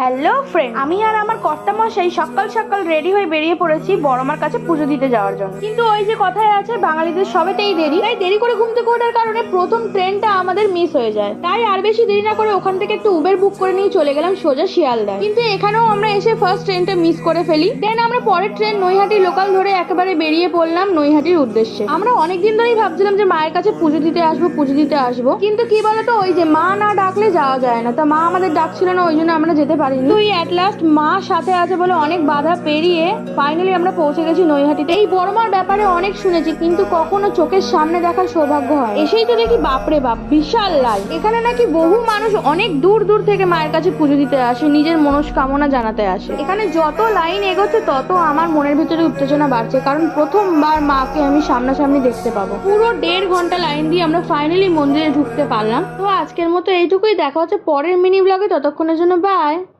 Hello friend আমি আর আমার কর্তামশাই সকাল সকাল রেডি হয়ে বেরিয়ে পড়েছি বড়মার কাছে পুজো দিতে যাওয়ার জন্য। কিন্তু ওই যে কথায় আছে, বাঙালিদের সবেতেই দেরি। তাই দেরি করে ঘুম থেকে ওঠার কারণে প্রথম ট্রেনটা আমাদের মিস হয়ে যায়। তাই আর বেশি দেরি না করে ওখান থেকে একটু উবের বুক করে নিয়ে চলে গেলাম সোজা শিয়ালদায়। কিন্তু এখানেও আমরা এসে ফার্স্ট ট্রেনটা মিস করে ফেলি। দেন আমরা পরের ট্রেন নৈহাটি লোকাল ধরে একেবারে বেরিয়ে পড়লাম নৈহাটির উদ্দেশ্যে। আমরা অনেকদিন ধরেই ভাবছিলাম যে মায়ের কাছে পুজো দিতে আসব, পুজো দিতে আসব। কিন্তু কি বলতো, ওই যে মা না ডাকলে যাওয়া যায় না। তা মা আমাদের ডাকছিল না, ওই জন্য আমরা যেতে পারিনি। তুই অ্যাট লাস্ট মা সাথে আছে বলে অনেক বাধা পেরিয়ে ফাইনালি আমরা পৌঁছে গেছি নৈহাটিতে। এই বড়মার ব্যাপারে অনেক শুনেছি, কিন্তু কখনো চোখের সামনে দেখার সৌভাগ্য হয় এসেই তো দেখি বাপরে বাপ, বিশাল লাইন এখানে নাকি বহু মানুষ অনেক দূর দূর থেকে মায়ের কাছে পুজো দিতে আসে, নিজের মনস্কামনা জানাতে আসে। এখানে যত লাইন এগোচ্ছে, তত আমার মনের ভিতরে উত্তেজনা বাড়ছে, কারণ প্রথমবার মাকে আমি সামনাসামনি দেখতে পাবো। পুরো দেড় ঘণ্টা লাইন দিয়ে আমরা ফাইনালি মন্দিরে ঢুকতে পারলাম। তো আজকের মতো এইটুকুই, দেখা হচ্ছে পরের মিনি ব্লগে ততক্ষণের জন্য বাই